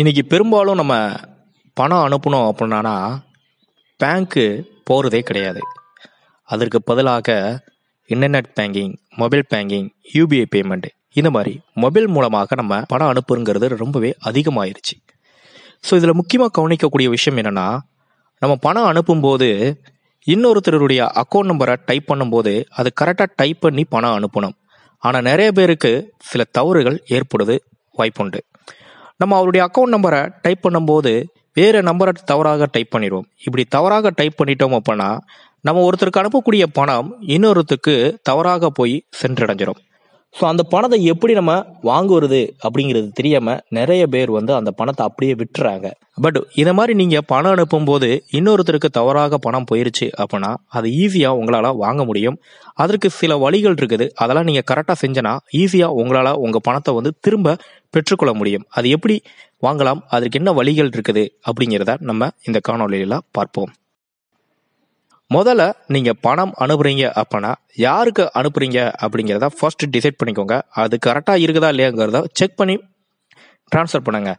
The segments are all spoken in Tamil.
இன்றைக்கி பெரும்பாலும் நம்ம பணம் அனுப்பணும் அப்படின்னா பேங்க்கு போகிறதே கிடையாது. அதற்கு பதிலாக internet banking mobile banking UPI payment இந்த மாதிரி மொபைல் மூலமாக நம்ம பணம் அனுப்புங்கிறது ரொம்பவே அதிகமாயிருச்சு. ஸோ இதில் முக்கியமாக கவனிக்கக்கூடிய விஷயம் என்னென்னா நம்ம பணம் அனுப்பும்போது இன்னொருத்தருடைய அக்கௌண்ட் நம்பரை டைப் பண்ணும்போது அது கரெக்டாக டைப் பண்ணி பணம் அனுப்பணும். ஆனால் நிறைய பேருக்கு சில தவறுகள் ஏற்படுது வாய்ப்புண்டு. நம்ம அவருடைய அக்கௌண்ட் நம்பரை டைப் பண்ணும்போது வேறு நம்பரை தவறாக டைப் பண்ணிடுவோம். இப்படி தவறாக டைப் பண்ணிட்டோம் அப்படின்னா நம்ம ஒருத்தருக்கு அனுப்பக்கூடிய பணம் இன்னொருத்தருக்கு தவறாக போய் சென்றடைஞ்சிடும் ஸோ அந்த பணத்தை எப்படி நம்ம வாங்குவது அப்படிங்கிறது தெரியாமல் நிறைய பேர் வந்து அந்த பணத்தை அப்படியே விட்டுறாங்க. பட் இதை மாதிரி நீங்கள் பணம் அனுப்பும்போது இன்னொருத்தருக்கு தவறாக பணம் போயிருச்சு அப்படின்னா அது ஈஸியாக உங்களால் வாங்க முடியும். அதற்கு சில வழிகள் இருக்குது. அதெல்லாம் நீங்கள் கரெக்டாக செஞ்சனா ஈஸியாக உங்களால் உங்கள் பணத்தை வந்து திரும்ப பெற்றுக்கொள்ள முடியும். அது எப்படி வாங்கலாம்? அதற்கு என்ன வழிகள் இருக்குது அப்படிங்கிறத நம்ம இந்த காணொலியில பார்ப்போம். முதல்ல நீங்கள் பணம் அனுப்புறீங்க அப்படின்னா யாருக்கு அனுப்புறீங்க அப்படிங்கிறத ஃபர்ஸ்ட் டிசைட் பண்ணிக்கோங்க. அது கரெக்டாக இருக்குதா இல்லையாங்கிறத செக் பண்ணி ட்ரான்ஸ்ஃபர் பண்ணுங்க.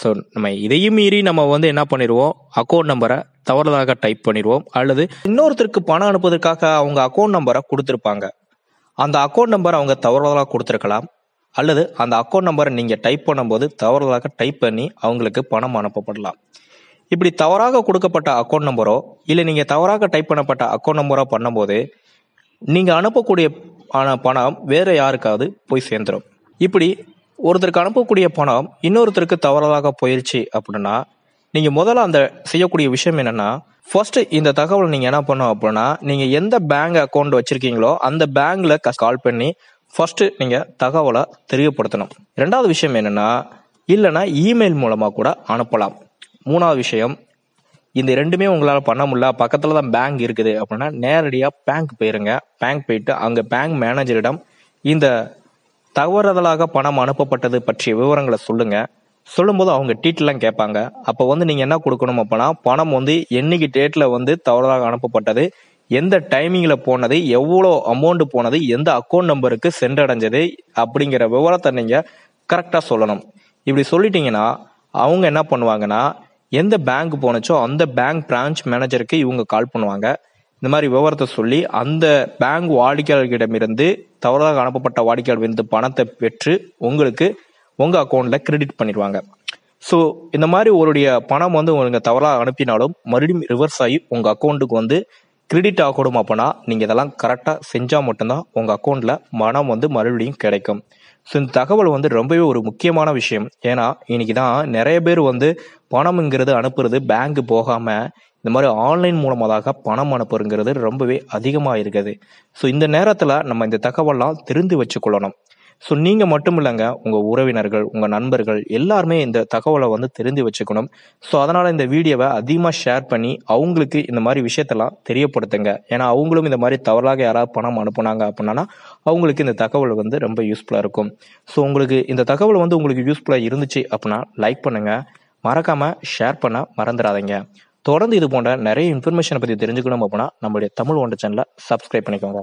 ஸோ நம்ம இதையும் மீறி நம்ம வந்து என்ன பண்ணிடுவோம்? அக்கௌண்ட் நம்பரை தவறுதலாக டைப் பண்ணிடுவோம். அல்லது இன்னொருத்தருக்கு பணம் அனுப்புவதற்காக அவங்க அக்கௌண்ட் நம்பரை கொடுத்துருப்பாங்க. அந்த அக்கௌண்ட் நம்பர் அவங்க தவறுதலாக கொடுத்துருக்கலாம். அல்லது அந்த அக்கௌண்ட் நம்பரை நீங்கள் டைப் பண்ணும்போது தவறுதலாக டைப் பண்ணி அவங்களுக்கு பணம் அனுப்பப்படலாம். இப்படி தவறாக கொடுக்கப்பட்ட அக்கௌண்ட் நம்பரோ இல்லை நீங்கள் தவறாக டைப் பண்ணப்பட்ட அக்கௌண்ட் நம்பரோ பண்ணும்போது நீங்கள் அனுப்பக்கூடிய ஆன பணம் வேறு யாருக்காவது போய் சேர்ந்துடும் இப்படி ஒருத்தருக்கு அனுப்பக்கூடிய பணம் இன்னொருத்தருக்கு தவறாக போயிடுச்சு அப்படின்னா நீங்கள் முதல்ல அந்த செய்யக்கூடிய விஷயம் என்னென்னா ஃபர்ஸ்ட் இந்த தகவல் நீங்கள் என்ன பண்ணணும் அப்படின்னா நீங்கள் எந்த பேங்க் அக்கௌண்ட் வச்சுருக்கீங்களோ அந்த பேங்க்ல கால் பண்ணி ஃபர்ஸ்ட் நீங்கள் தகவலை தெரியப்படுத்தணும். ரெண்டாவது விஷயம் என்னன்னா இல்லைன்னா இமெயில் மூலமாக கூட அனுப்பலாம். மூணாவது விஷயம் இந்த ரெண்டுமே உங்களால் பண்ண முடியல. பக்கத்தில் தான் பேங்க் இருக்குது அப்படின்னா நேரடியாக பேங்க் போயிருங்க. பேங்க் போயிட்டு அங்கே பேங்க் மேனேஜரிடம் இந்த தவறுதலாக பணம் அனுப்பப்பட்டது பற்றிய விவரங்களை சொல்லுங்க. சொல்லும்போது அவங்க டீட்டெயிலாம் கேட்பாங்க. அப்போ வந்து நீங்கள் என்ன கொடுக்கணும் அப்படின்னா பணம் வந்து என்னைக்கு டேட்டில் வந்து தவறாக அனுப்பப்பட்டது எந்த டைமிங்கில் போனது எவ்வளோ அமௌண்ட் போனது எந்த அக்கௌண்ட் நம்பருக்கு சென்றடைஞ்சது அப்படிங்கிற விவரத்தை நீங்கள் கரெக்டாக சொல்லணும். இப்படி சொல்லிட்டீங்கன்னா அவங்க என்ன பண்ணுவாங்கன்னா எந்த பேங்க் போனச்சோ அந்த பேங்க் பிரான்ச் மேனேஜருக்கு இவங்க கால் பண்ணுவாங்க. இந்த மாதிரி விவரத்தை சொல்லி அந்த பேங்க் வாடிக்கையாளர்களிடமிருந்து தவறாக அனுப்பப்பட்ட வாடிக்கையாளர் பணத்தை பெற்று உங்களுக்கு உங்க அக்கௌண்ட்ல கிரெடிட் பண்ணிடுவாங்க. ஸோ இந்த மாதிரி உங்களுடைய பணம் வந்து உங்களுக்கு தவறாக அனுப்பினாலும் மறுபடியும் ரிவர்ஸ் ஆகி உங்க அக்கௌண்ட்டுக்கு வந்து கிரெடிட் ஆகணும் அப்படின்னா நீங்க இதெல்லாம் கரெக்டாக செஞ்சா மட்டும்தான் உங்க அக்கௌண்ட்ல பணம் வந்து மறுபடியும் கிடைக்கும். ஸோ இந்த தகவல் வந்து ரொம்பவே ஒரு முக்கியமான விஷயம். ஏன்னா இன்னைக்கு தான் நிறைய பேர் வந்து பணம்ங்கிறது அனுப்புறது பேங்க் போகாம இந்த மாதிரி ஆன்லைன் மூலமாக பணம் அனுப்புறங்கிறது ரொம்பவே அதிகமாக இருக்குது ஸோ இந்த நேரத்தில் நம்ம இந்த தகவல்லாம் தெரிந்து வச்சுக்கொள்ளணும். ஸோ நீங்கள் மட்டும் இல்லைங்க உங்கள் உறவினர்கள் உங்கள் நண்பர்கள் எல்லாருமே இந்த தகவலை வந்து தெரிந்து வச்சுக்கணும். ஸோ அதனால் இந்த வீடியோவை அதிகமாக ஷேர் பண்ணி அவங்களுக்கு இந்த மாதிரி விஷயத்தெல்லாம் தெரியப்படுத்துங்க. ஏன்னா அவங்களும் இந்த மாதிரி தவறாக யாராவது பணம் அனுப்புனாங்க அப்படின்னா அவங்களுக்கு இந்த தகவல் வந்து ரொம்ப யூஸ்ஃபுல்லாக இருக்கும். ஸோ உங்களுக்கு இந்த தகவல் வந்து உங்களுக்கு யூஸ்ஃபுல்லாக இருந்துச்சு அப்படின்னா லைக் பண்ணுங்கள் மறக்காமல் ஷேர் பண்ண மறந்துடாதீங்க. தொடர்ந்து இது போன்ற நிறைய இன்ஃபர்மேஷனை பற்றி தெரிஞ்சுக்கணும் அப்படின்னா நம்மளுடைய தமிழ் ஒன்று சேனலை சப்ஸ்கிரைப் பண்ணிக்கோங்க.